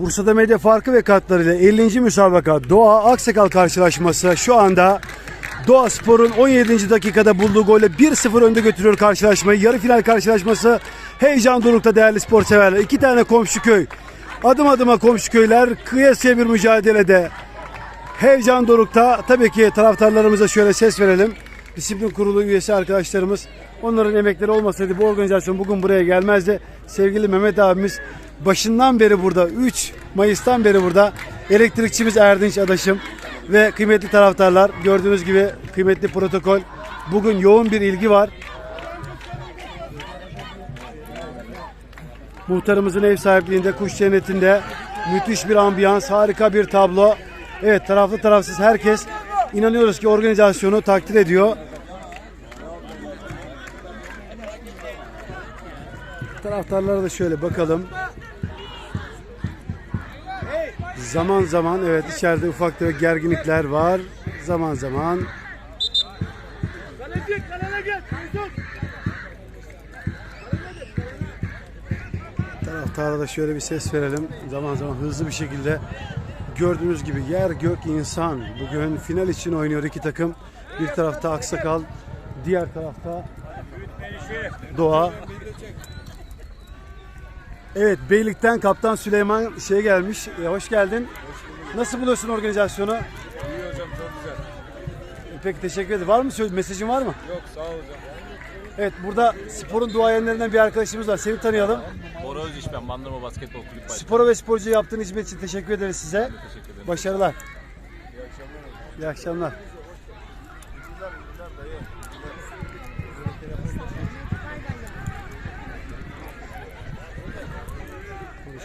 Bursa'da medya farkı ve katlarıyla 50. müsabaka Doğa Aksakal karşılaşması şu anda Doğa Spor'un 17. dakikada bulduğu golle 1-0 önde götürüyor karşılaşmayı. Yarı final karşılaşması heyecan dorukta değerli spor severler. İki tane komşu köy. Adım adıma komşu köyler kıyasıya bir mücadelede. Heyecan dorukta. Tabii ki taraftarlarımıza şöyle ses verelim. Disiplin kurulu üyesi arkadaşlarımız onların emekleri olmasaydı bu organizasyon bugün buraya gelmezdi. Sevgili Mehmet abimiz başından beri burada 3 Mayıs'tan beri burada elektrikçimiz Erdinç Adaşım ve kıymetli taraftarlar gördüğünüz gibi kıymetli protokol bugün yoğun bir ilgi var. Muhtarımızın ev sahipliğinde kuş cennetinde müthiş bir ambiyans, harika bir tablo. Evet taraflı tarafsız herkes inanıyoruz ki organizasyonu takdir ediyor. Taraftarlara da şöyle bakalım. Zaman zaman evet içeride ufak tefek gerginlikler var. Zaman zaman. Taraftara da şöyle bir ses verelim. Zaman zaman hızlı bir şekilde gördüğünüz gibi yer gök insan. Bugün final için oynuyor iki takım. Bir tarafta Aksakal, diğer tarafta Doğa. Evet Beylik'ten Kaptan Süleyman şey gelmiş. E, hoş geldin. Nasıl buluyorsun organizasyonu? İyi hocam çok güzel. E, Peki teşekkür ederim. Var mı söz mesajın var mı? Yok sağ ol hocam. Evet burada sporun duayenlerinden bir arkadaşımız var. Seni tanıyalım. Bora Özdiş ben Bandırma Basketbol Kulüp Başkanı. Spora ve sporcu yaptığın hizmet için teşekkür ederiz size. Teşekkür ederim. Başarılar. İyi akşamlar.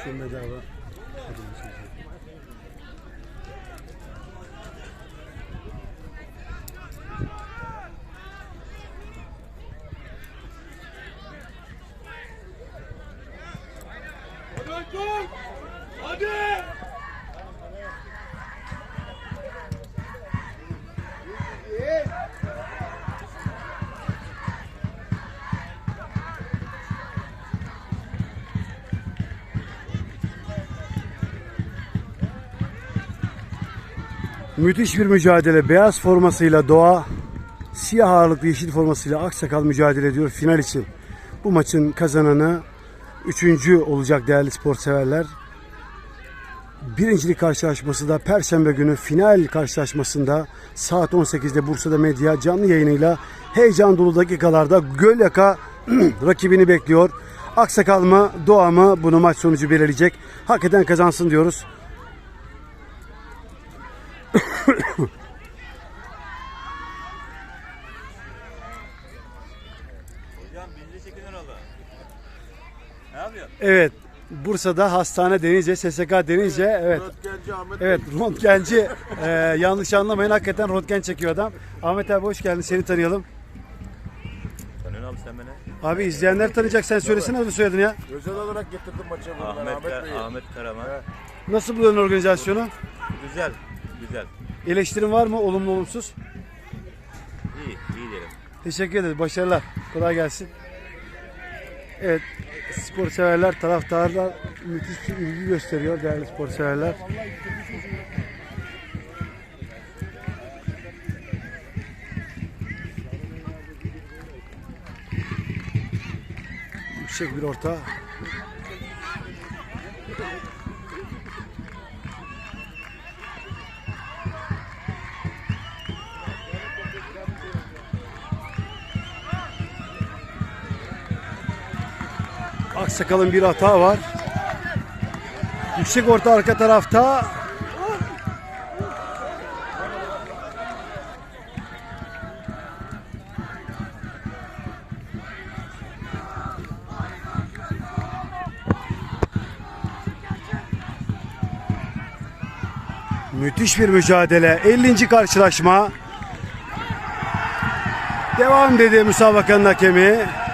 Konuşayım bedava. Hadi Aykut. Hadi. Müthiş bir mücadele. Beyaz formasıyla Doğa, siyah ağırlıklı yeşil formasıyla Aksakal mücadele ediyor final için. Bu maçın kazananı üçüncü olacak değerli spor severler. Birincilik karşılaşması da Perşembe günü final karşılaşmasında saat 18'de Bursa'da medya canlı yayınıyla heyecan dolu dakikalarda Gölyaka rakibini bekliyor. Aksakal mı Doğa mı bunu maç sonucu belirleyecek. Hakikaten kazansın diyoruz. Hocam birinci çekilen oldu. Ne yapıyorsun? Evet. Bursa'da hastane denince, SSK denince evet. Röntgenci Ahmet Evet, röntgenci. Ee, yanlış anlamayın hakikaten röntgen çekiyor adam. Ahmet abi hoş geldin. Seni tanıyalım. Tanıyorsun abi sen beni. Abi izleyenler tanıyacak. Sen söylesene adını soyadını ya. özel olarak getirdim maçı buradan Ahmet, Ahmet, Ahmet, Bey'i. Ahmet Karaman. Evet. Nasıl buluyorsun organizasyonu? Güzel. Eleştirin var mı? Olumlu olumsuz. İyi, iyi diyelim. Teşekkür ederiz. Başarılar. Kolay gelsin. Evet. Spor severler, taraftarlar müthiş bir ilgi gösteriyor değerli spor severler. Yüksek bir orta. Aksakal'ın bir hata var. Yüksek orta arka tarafta. Müthiş bir mücadele. 50. karşılaşma. Devam dedi müsabakanın hakemi.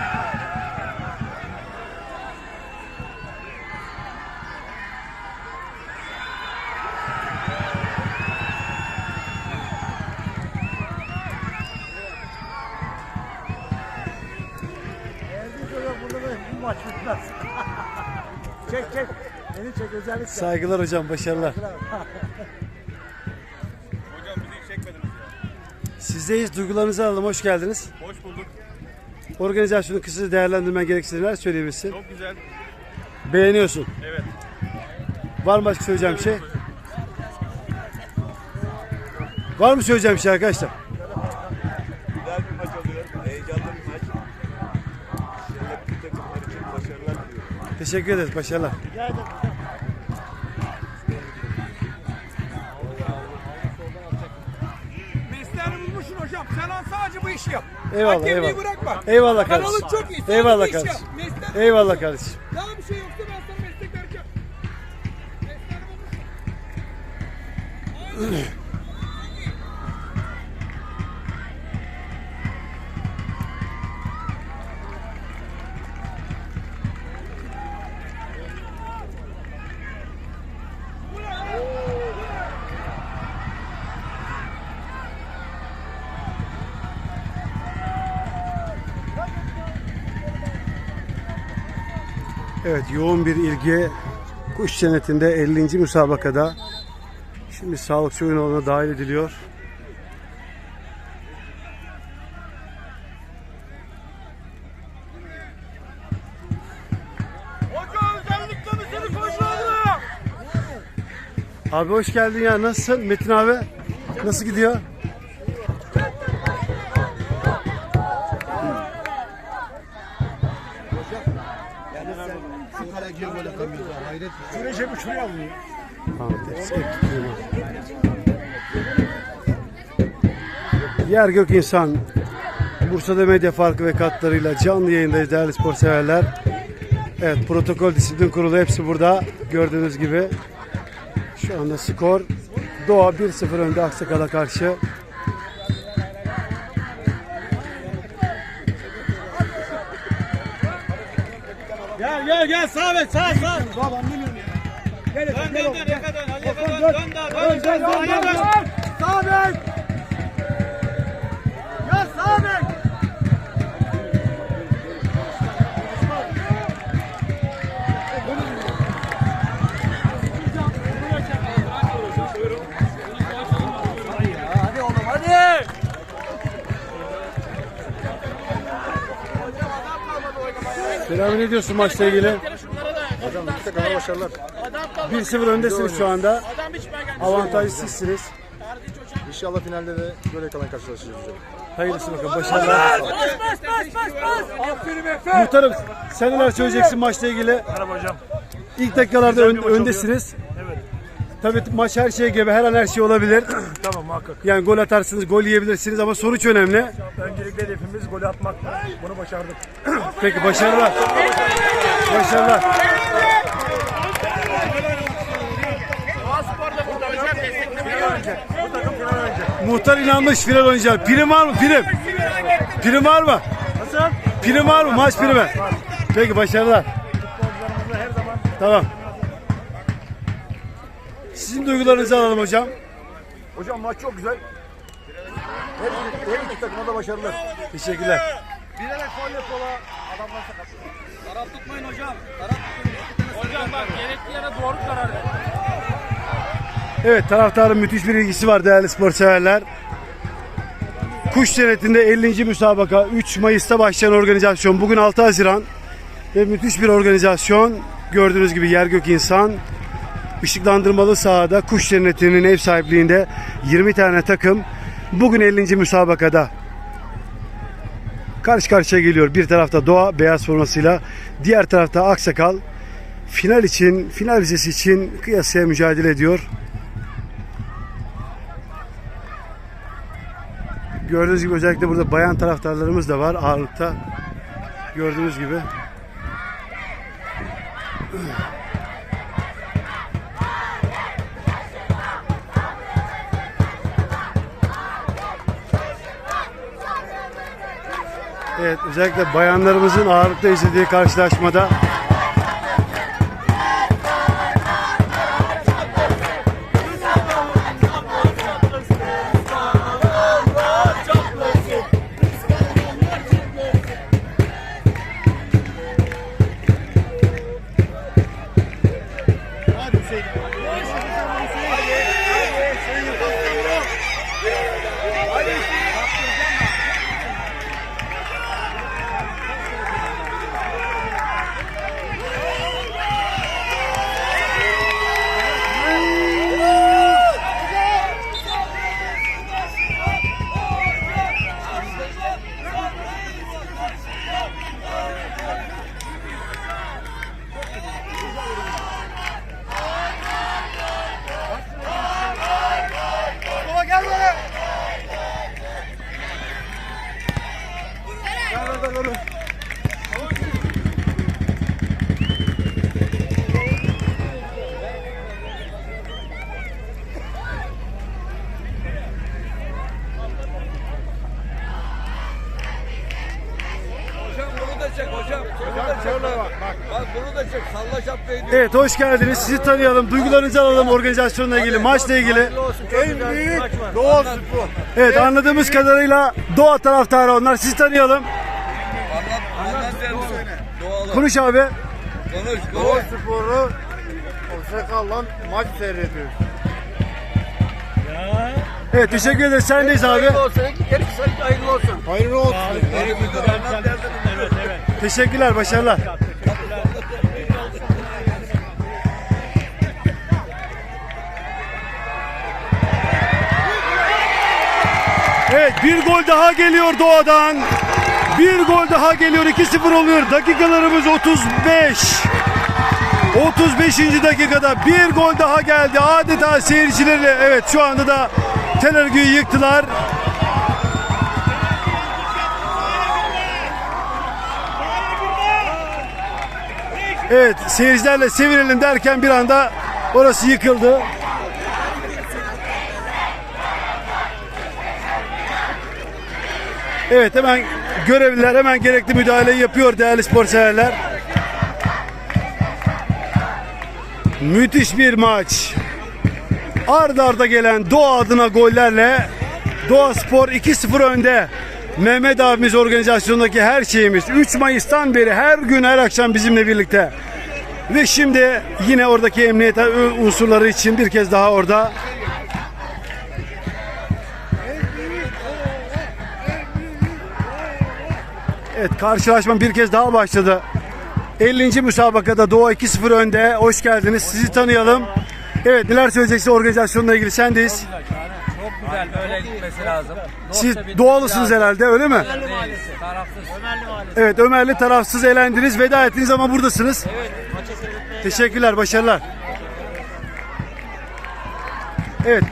Saygılar hocam, başarılar. Hocam bizi hiç çekmediniz ya. Sizdeyiz, duygularınızı alalım. Hoş geldiniz. Hoş bulduk. Organizasyonu kısaca değerlendirmen gerekirse neler söyleyebilirsin? Çok güzel. Beğeniyorsun. Evet. Var mı başka söyleyeceğim bir şey? Var mı söyleyeceğim bir şey arkadaşlar? Güzel bir maç oluyor. Heyecanlı bir maç. İnşallah bütün takımlar için başarılar diliyorum. Teşekkür ederiz, başarılar. Mesleğini Eyvallah, Hakemliği eyvallah. bırakma. Eyvallah Kanalın kardeşim. çok iyi. Sadece Eyvallah kardeşim. yap. Mesleğini Eyvallah kardeşim. Daha bir şey yoksa ben sana meslek vereceğim. Mesleğini bulmuşsun. Aynen. Evet, yoğun bir ilgi kuş senetinde 50. müsabakada şimdi sağlıkçı oyun alanına dahil ediliyor. Abi hoş geldin ya. Nasılsın Metin abi? Nasıl gidiyor? Tutuyorum. Yer gök insan Bursa'da medya farkı ve katlarıyla canlı yayındayız değerli spor severler. Evet protokol disiplin kurulu hepsi burada gördüğünüz gibi. Şu anda skor Doğa 1-0 önde Aksakal'a karşı. Gel gel gel sağ ver sağ sağ. Baba anlamıyorum ya. Gel Dön gel dön dön Eka dön. Ali Eka dön. Dön dön. Dön dön dön dön. Sağ bek. Ya sağ bek. Hadi oğlum hadi. Selam ne diyorsun maçla ilgili? Hocam takıma başarılar. 1-0 öndesiniz şu anda. Avantajlı sizsiniz. İnşallah finalde de böyle kalan karşılaşacağız hocam. Hayırlısı bakalım başarılar. Bas bas bas bas bas. Aferin Efe. Muhtarım sen neler söyleyeceksin maçla ilgili? Merhaba hocam. İlk dakikalarda ön- öndesiniz. Evet. Tabii maç her şey gibi her an her şey olabilir. Tamam muhakkak. Yani gol atarsınız, gol yiyebilirsiniz ama sonuç önemli. Öncelikle hedefimiz golü atmak. Bunu başardık. Peki başarılar. Başarılar. Bu takım final oynayacak. Muhtar inanmış final oynayacak. Prim var mı? Prim. Prim var mı? Nasıl? Prim var mı? Maç primi. Peki başarılar. Futbolcularımızla her zaman Tamam. Sizin duygularınızı alalım hocam. Hocam maç çok güzel. Her, her iki takıma da başarılar. Teşekkürler. Bilerek gol yapıyorlar. Adamlar sakat. Taraf tutmayın hocam. Taraf tutmayın. Hocam bak gerekli yere doğru karar ver. Evet taraftarın müthiş bir ilgisi var değerli spor severler. Kuş senetinde 50. müsabaka 3 Mayıs'ta başlayan organizasyon. Bugün 6 Haziran ve müthiş bir organizasyon. Gördüğünüz gibi yer gök insan. Işıklandırmalı sahada kuş cennetinin ev sahipliğinde 20 tane takım bugün 50. müsabakada karşı karşıya geliyor. Bir tarafta Doğa beyaz formasıyla, diğer tarafta Aksakal final için, final vizesi için kıyasıya mücadele ediyor. Gördüğünüz gibi özellikle burada bayan taraftarlarımız da var ağırlıkta. Gördüğünüz gibi. Evet özellikle bayanlarımızın ağırlıkta izlediği karşılaşmada çek hocam. Bunu da çek. Şöyle bak bak. Bak bunu da çek. Salla şapkayı diyor. Evet hoş geldiniz. Sizi tanıyalım. Duygularınızı alalım organizasyonla ilgili, maçla ilgili. En büyük Doğa Spor. Evet anladığımız kadarıyla Doğa taraftarı onlar. Sizi tanıyalım. Anlat, anlat sen söyle. Doğalı. Konuş abi. Konuş, Doğa konuş. Spor'u Sakal'la maç seyrediyoruz. Evet teşekkür ederiz. Sendeyiz abi. Hayırlı olsun. Hayırlı olsun. Hayırlı olsun. Beni müdür anlat dersin. Evet evet. Teşekkürler, başarılar. Evet bir gol daha geliyor Doğa'dan. Bir gol daha geliyor. 2-0 oluyor. Dakikalarımız 35. 35. dakikada bir gol daha geldi. Adeta seyircilerle evet şu anda da Tel yıktılar. Evet seyircilerle sevinelim derken bir anda orası yıkıldı. Evet hemen görevliler hemen gerekli müdahaleyi yapıyor değerli spor severler. Müthiş bir maç. Arda arda gelen Doğa adına gollerle Doğa Spor 2-0 önde. Mehmet abimiz organizasyondaki her şeyimiz. 3 Mayıs'tan beri her gün her akşam bizimle birlikte. Ve şimdi yine oradaki emniyet unsurları için bir kez daha orada. Evet karşılaşma bir kez daha başladı. 50. müsabakada Doğa 2-0 önde. Hoş geldiniz. Sizi tanıyalım. Evet neler söyleyeceksin organizasyonla ilgili sendeyiz. Güzel böyle gitmesi lazım. Siz Dostça doğalısınız herhalde öyle mi? Değil, Tarafsız. Ömerli Mahallesi. Evet Ömerli tarafsız elendiniz. Veda ettiniz ama buradasınız. Evet maçı seyretmeye Teşekkürler, başarılar. Evet.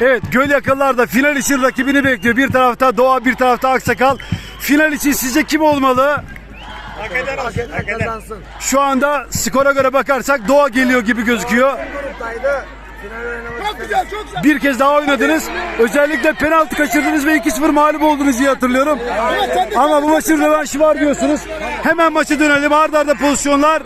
Evet, Gölyakalılar da final için rakibini bekliyor. Bir tarafta Doğa, bir tarafta Aksakal. Final için sizce kim olmalı? Hak eder olsun. Hak eder. Kazansın. Şu anda skora göre bakarsak Doğa geliyor gibi gözüküyor. Gruptaydı. Çok güzel, çok güzel. Bir kez daha oynadınız. Özellikle penaltı kaçırdınız ve 2-0 mağlup oldunuz diye hatırlıyorum. Ama bu maçın rövanşı var diyorsunuz. Hemen maça dönelim. Arda arda pozisyonlar.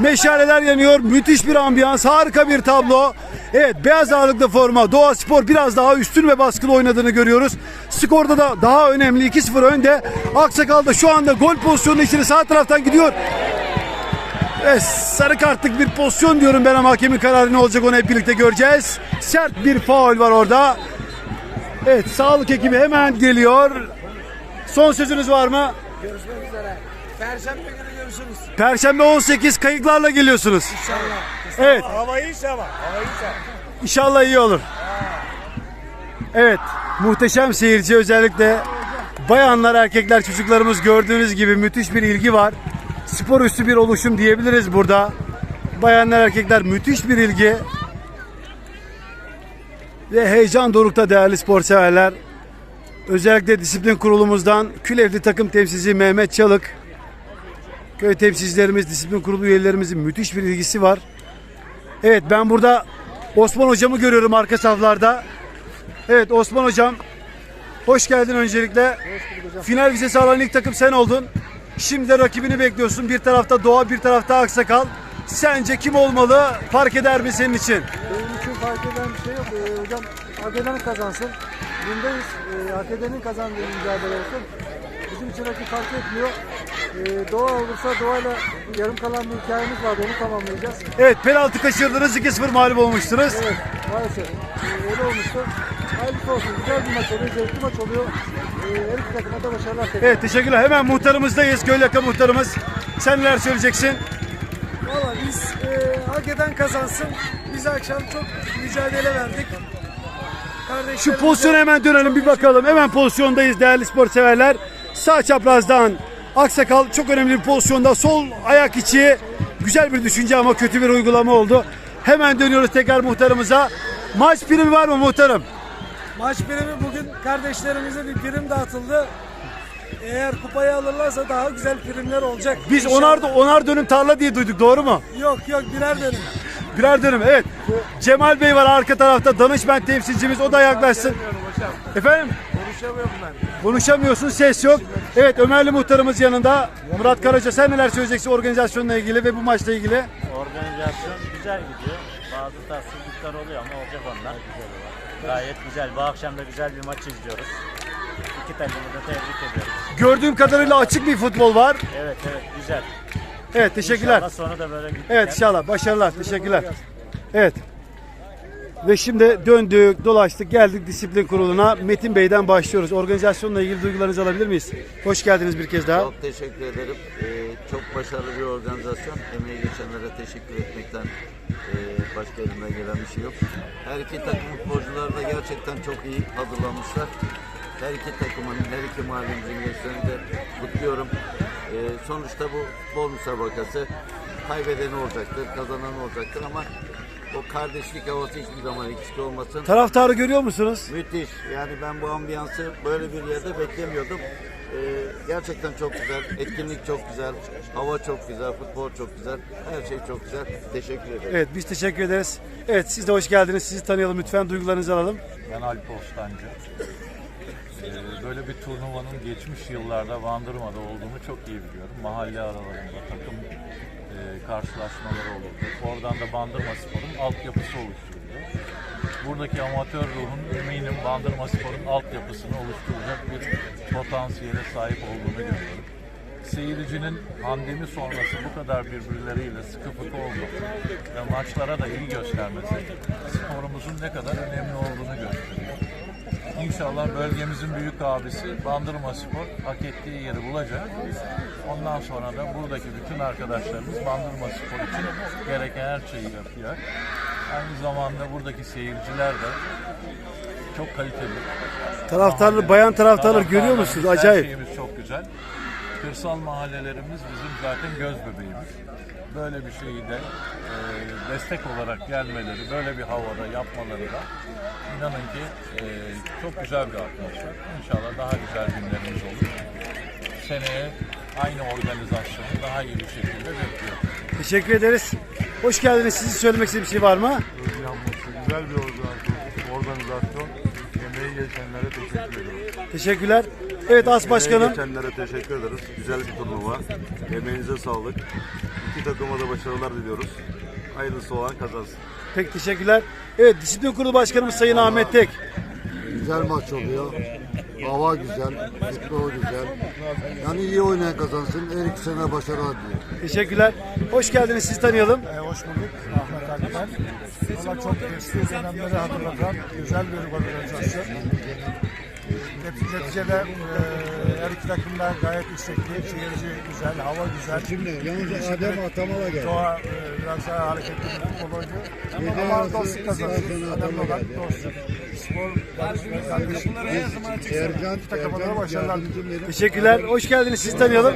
Meşaleler yanıyor. Müthiş bir ambiyans. Harika bir tablo. Evet beyaz ağırlıklı forma. Doğa Spor biraz daha üstün ve baskılı oynadığını görüyoruz. Skorda da daha önemli 2-0 önde. Aksakal da şu anda gol pozisyonu içine sağ taraftan gidiyor. Evet, sarı kartlık bir pozisyon diyorum ben ama hakemin kararı ne olacak onu hep birlikte göreceğiz. Sert bir faul var orada. Evet sağlık ekibi hemen geliyor. Son sözünüz var mı? Görüşmek üzere. Perşembe günü görüşürüz. Perşembe 18 kayıklarla geliyorsunuz. Evet Hava iyiyse ama. Hava iyiyse. inşallah iyi olur. Evet muhteşem seyirci özellikle bayanlar erkekler çocuklarımız gördüğünüz gibi müthiş bir ilgi var. Spor üstü bir oluşum diyebiliriz burada. Bayanlar erkekler müthiş bir ilgi. Ve heyecan dorukta değerli spor severler. Özellikle disiplin kurulumuzdan Külevli takım temsilcisi Mehmet Çalık. Köy temsilcilerimiz, disiplin kurulu üyelerimizin müthiş bir ilgisi var. Evet ben burada Osman hocamı görüyorum arka saflarda. Evet Osman hocam hoş geldin öncelikle. Final vizesi alan ilk takım sen oldun. Şimdi de rakibini bekliyorsun. Bir tarafta Doğa, bir tarafta Aksakal. Sence kim olmalı? Fark eder mi senin için? Benim için fark eden bir şey yok. Ee, hocam hak eden kazansın. Bundayız. Ee, hak edenin kazandığı mücadele olsun. Bizim için rakip fark etmiyor. Ee, doğa olursa doğayla yarım kalan bir hikayemiz vardı. Onu tamamlayacağız. Evet penaltı kaçırdınız 2-0 mağlup olmuştunuz. Evet maalesef. Ee, öyle olmuştu. Hayırlısı olsun. Güzel bir maç oluyor. Zevkli maç oluyor. Ee, her iki takıma da başarılar tekrar. Evet teşekkürler. Hemen muhtarımızdayız. Köylaka muhtarımız. Sen neler söyleyeceksin? Valla biz e, hak eden kazansın. Biz akşam çok mücadele verdik. Şu Kardeşlerimize- pozisyona hemen dönelim bir bakalım. Hemen pozisyondayız değerli spor severler. Sağ çaprazdan Aksakal çok önemli bir pozisyonda. Sol ayak içi güzel bir düşünce ama kötü bir uygulama oldu. Hemen dönüyoruz tekrar muhtarımıza. Maç primi var mı muhtarım? Maç birimi bugün kardeşlerimize bir prim dağıtıldı. Eğer kupayı alırlarsa daha güzel primler olacak. Biz İnşallah. onar, onar dönüm tarla diye duyduk doğru mu? Yok yok birer dönüm. Birer dönüm evet. Cemal Bey var arka tarafta danışman temsilcimiz o da yaklaşsın. Efendim? Konuşamıyorum ben. Konuşamıyorsun ses yok. Evet Ömerli muhtarımız yanında. Murat Karaca sen neler söyleyeceksin organizasyonla ilgili ve bu maçla ilgili? Organizasyon güzel gidiyor. Bazı tatsızlıklar oluyor ama olacak onlar. Gayet güzel. Bu akşam da güzel bir maç izliyoruz. İki takımı da tebrik ediyoruz. Gördüğüm kadarıyla açık bir futbol var. Evet evet güzel. Evet teşekkürler. İnşallah sonu da böyle gider. Evet inşallah başarılar teşekkürler. Evet. Ve şimdi döndük, dolaştık, geldik disiplin kuruluna. Metin Bey'den başlıyoruz. Organizasyonla ilgili duygularınızı alabilir miyiz? Hoş geldiniz bir kez daha. Çok teşekkür ederim. Ee, çok başarılı bir organizasyon. Emeği geçenlere teşekkür etmekten e, başka elimden gelen bir şey yok. Her iki takım futbolcuları da gerçekten çok iyi hazırlanmışlar. Her iki takımın, her iki mahallemizin gençlerini de kutluyorum. Ee, sonuçta bu futbol müsabakası kaybedeni olacaktır, kazanan olacaktır ama o kardeşlik havası hiçbir zaman eksik olmasın. Taraftarı görüyor musunuz? Müthiş. Yani ben bu ambiyansı böyle bir yerde beklemiyordum. Ee, gerçekten çok güzel. Etkinlik çok güzel. Hava çok güzel. Futbol çok güzel. Her şey çok güzel. Teşekkür ederim. Evet biz teşekkür ederiz. Evet siz de hoş geldiniz. Sizi tanıyalım lütfen. Duygularınızı alalım. Ben Alp Ostancı. Ee, Böyle bir turnuvanın geçmiş yıllarda Bandırma'da olduğunu çok iyi biliyorum. Mahalle aralarında takım karşılaşmaları olurdu. Oradan da Bandırma Spor'un altyapısı oluşturuluyor. Buradaki amatör ruhun eminim Bandırma Spor'un altyapısını oluşturacak bir potansiyele sahip olduğunu görüyorum. Seyircinin pandemi sonrası bu kadar birbirleriyle sıkı fıkı olması ve maçlara da iyi göstermesi sporumuzun ne kadar önemli olduğunu gösteriyor. İnşallah bölgemizin büyük abisi Bandırma Spor hak ettiği yeri bulacak. Ondan sonra da buradaki bütün arkadaşlarımız Bandırma Spor için gereken her şeyi yapacak. Aynı zamanda buradaki seyirciler de çok kaliteli. Taraftarlı, bayan taraftarlar görüyor musunuz? Her Acayip. şeyimiz çok güzel. Kırsal mahallelerimiz bizim zaten göz bebeğimiz. Böyle bir şeyi de e, destek olarak gelmeleri, böyle bir havada yapmaları da inanın ki e, çok güzel bir atmosfer. İnşallah daha güzel günlerimiz olur. Seneye aynı organizasyonu daha iyi bir şekilde bekliyorum. Teşekkür ederiz. Hoş geldiniz. Sizin söylemek istediğiniz bir şey var mı? Güzel bir organizasyon. organizasyon. Emeği geçenlere teşekkür ederim. Teşekkürler. Evet As Başkanım. Emeği geçenlere teşekkür ederiz. Güzel bir turnuva. Emeğinize sağlık. İki takıma da başarılar diliyoruz. Hayırlısı olan kazansın. Pek teşekkürler. Evet Disiplin Kurulu Başkanımız Sayın Ahmet Tek. Güzel maç oluyor. Hava güzel, futbol güzel. Yani iyi oynayan kazansın. Her ikisine başarılar diliyorum. Teşekkürler. Hoş geldiniz. Sizi tanıyalım. Ee, hoş bulduk Ahmet Ali ben. Valla çok eski dönemleri hatırlatan güzel bir organizasyon. Net- Neticede e, her iki takım da gayet istekli, seyirci güzel, hava güzel. Şimdi yalnız Adem Atamal'a geldi. Doğa e, biraz daha hareketli bir futbol oynuyor. Ama dostluk kazansın. Önemli olan dostluk. Spor, kardeşlik. Ercan, başarılar diliyorum. Teşekkürler. Hoş geldiniz. Sizi tanıyalım.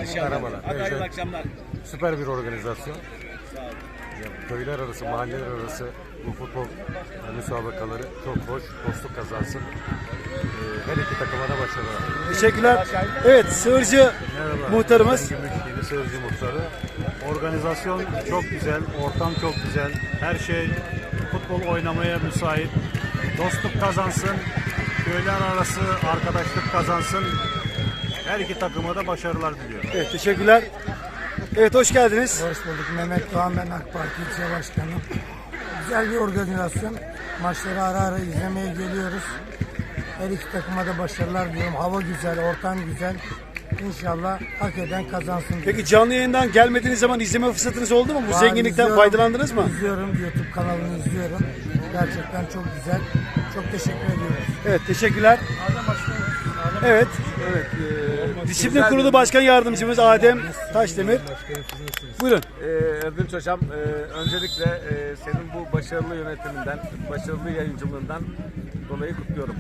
Hayırlı akşamlar. Süper bir organizasyon. Köyler arası, mahalleler arası bu futbol müsabakaları çok hoş, dostluk kazansın. Her iki takıma da başarılar. Teşekkürler. Evet Sığırcı muhtarımız. Gümüş Yeni Sözcü Muhtarı. Organizasyon çok güzel, ortam çok güzel. Her şey futbol oynamaya müsait. Dostluk kazansın, köyler arası arkadaşlık kazansın. Her iki takıma da başarılar diliyorum. Evet teşekkürler. Evet hoş geldiniz. Hoş bulduk. Mehmet Doğan ben AK Parti ilçe başkanı. Güzel bir organizasyon. Maçları ara ara izlemeye geliyoruz. Her iki takıma da başarılar diliyorum. Hava güzel, ortam güzel. İnşallah hak eden kazansın. Peki canlı yayından gelmediğiniz zaman izleme fırsatınız oldu mu? Bu Var, zenginlikten izliyorum. faydalandınız mı? İzliyorum. YouTube kanalını izliyorum. Gerçekten çok güzel. Çok teşekkür ediyoruz. Evet teşekkürler. Evet. Evet. Disiplin Kurulu Başkan Yardımcımız Adem Taşdemir. Buyurun. Ee, Erdinç Hocam, e, öncelikle e, senin bu başarılı yönetiminden, başarılı yayıncılığından dolayı kutluyorum.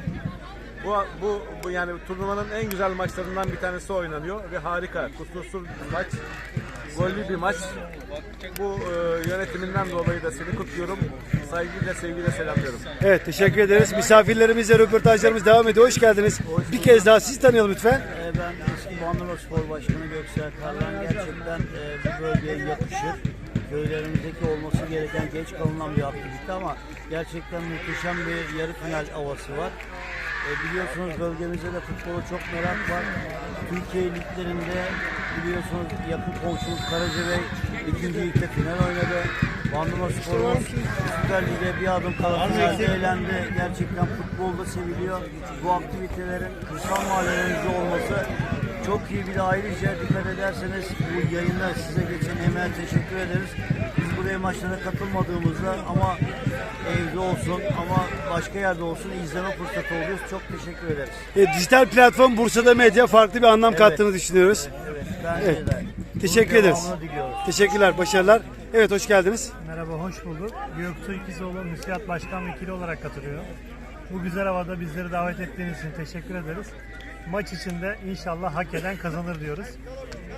Bu, bu, bu yani turnuvanın en güzel maçlarından bir tanesi oynanıyor ve harika, kusursuz bir maç, gollü bir maç. Bu e, yönetiminden dolayı da seni kutluyorum. Saygıyla, sevgiyle selamlıyorum. Evet teşekkür ederiz. Misafirlerimizle röportajlarımız devam ediyor. Hoş geldiniz. Bir kez daha sizi tanıyalım lütfen. Ee, Ben eski Bandırma Spor Başkanı Göksel Karlan gerçekten e, bu bölgeye yakışır. Köylerimizdeki olması gereken geç kalınan bir aktivite ama gerçekten muhteşem bir yarı final havası var. E, biliyorsunuz bölgemizde de futbola çok merak var. Türkiye liglerinde biliyorsunuz yakın komşumuz Karacabey ikinci ligde final oynadı. Bandırma Spor'umuz Süper Lig'e bir adım kala finalde eğlendi. Gerçekten futbolda seviliyor. Bu aktivitelerin kırsal mahallelerimizde olması çok iyi bir de ayrıca dikkat ederseniz bu yayında size geçen emeğe teşekkür ederiz. Buraya maçlara katılmadığımızda ama evde olsun ama başka yerde olsun izleme fırsatı oluyoruz. Çok teşekkür ederiz. E, dijital platform Bursa'da medya farklı bir anlam Evet. kattığını düşünüyoruz. Evet, bence Evet. de. Teşekkür Bunun ederiz. Teşekkürler, başarılar. Evet hoş geldiniz. Merhaba, hoş bulduk. Göktuğ İkizoğlu Müsiyat Başkan Vekili olarak katılıyorum. Bu güzel havada bizleri davet ettiğiniz için teşekkür ederiz. Maç içinde inşallah hak eden kazanır diyoruz.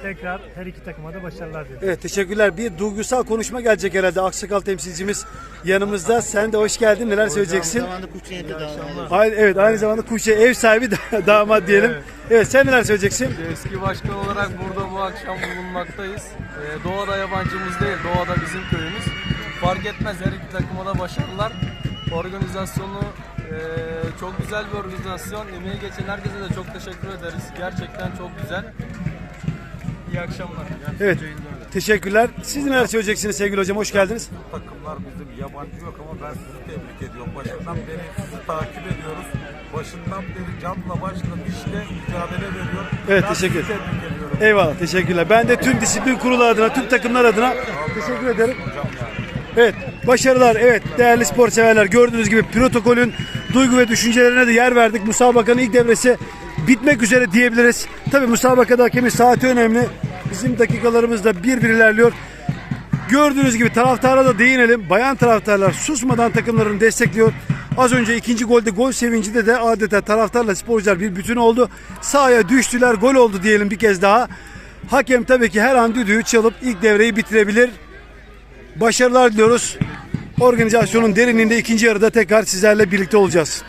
Tekrar her iki takıma da başarılar diliyorum. Evet teşekkürler. Bir duygusal konuşma gelecek herhalde. Aksakal temsilcimiz yanımızda. Sen de hoş geldin. Neler söyleyeceksin? Aynı, evet aynı zamanda Kuşe ev sahibi da- damat diyelim. Evet. sen neler söyleyeceksin? Eski başkan olarak burada bu akşam bulunmaktayız. Ee, Doğada yabancımız değil, Doğada bizim köyümüz. Fark etmez her iki takıma da başarılar. Organizasyonu e, çok güzel bir organizasyon. Emeği geçen herkese de çok teşekkür ederiz. Gerçekten çok güzel. İyi akşamlar. Evet. Teşekkürler. Siz neler söyleyeceksiniz sevgili hocam? Hoş geldiniz. Takımlar bizim yabancı yok ama ben sizi tebrik ediyorum. Başından beri sizi takip ediyoruz. Başından beri canla başla dişle mücadele veriyor. Evet, Ben teşekkür ediyorum. Eyvallah. Teşekkürler. Ben de tüm disiplin kurulu adına, tüm takımlar adına teşekkür ederim. Evet, başarılar. Evet, değerli spor severler. Gördüğünüz gibi protokolün duygu ve düşüncelerine de yer verdik. Musabakanın ilk devresi bitmek üzere diyebiliriz. Tabii musabakada hakemin saati önemli. Bizim dakikalarımız da bir bir ilerliyor. Gördüğünüz gibi taraftara da değinelim. Bayan taraftarlar susmadan takımlarını destekliyor. Az önce ikinci golde gol sevincinde de adeta taraftarla sporcular bir bütün oldu. Sahaya düştüler gol oldu diyelim bir kez daha. Hakem tabii ki her an düdüğü çalıp ilk devreyi bitirebilir. Başarılar diliyoruz. Organizasyonun derinliğinde ikinci yarıda tekrar sizlerle birlikte olacağız.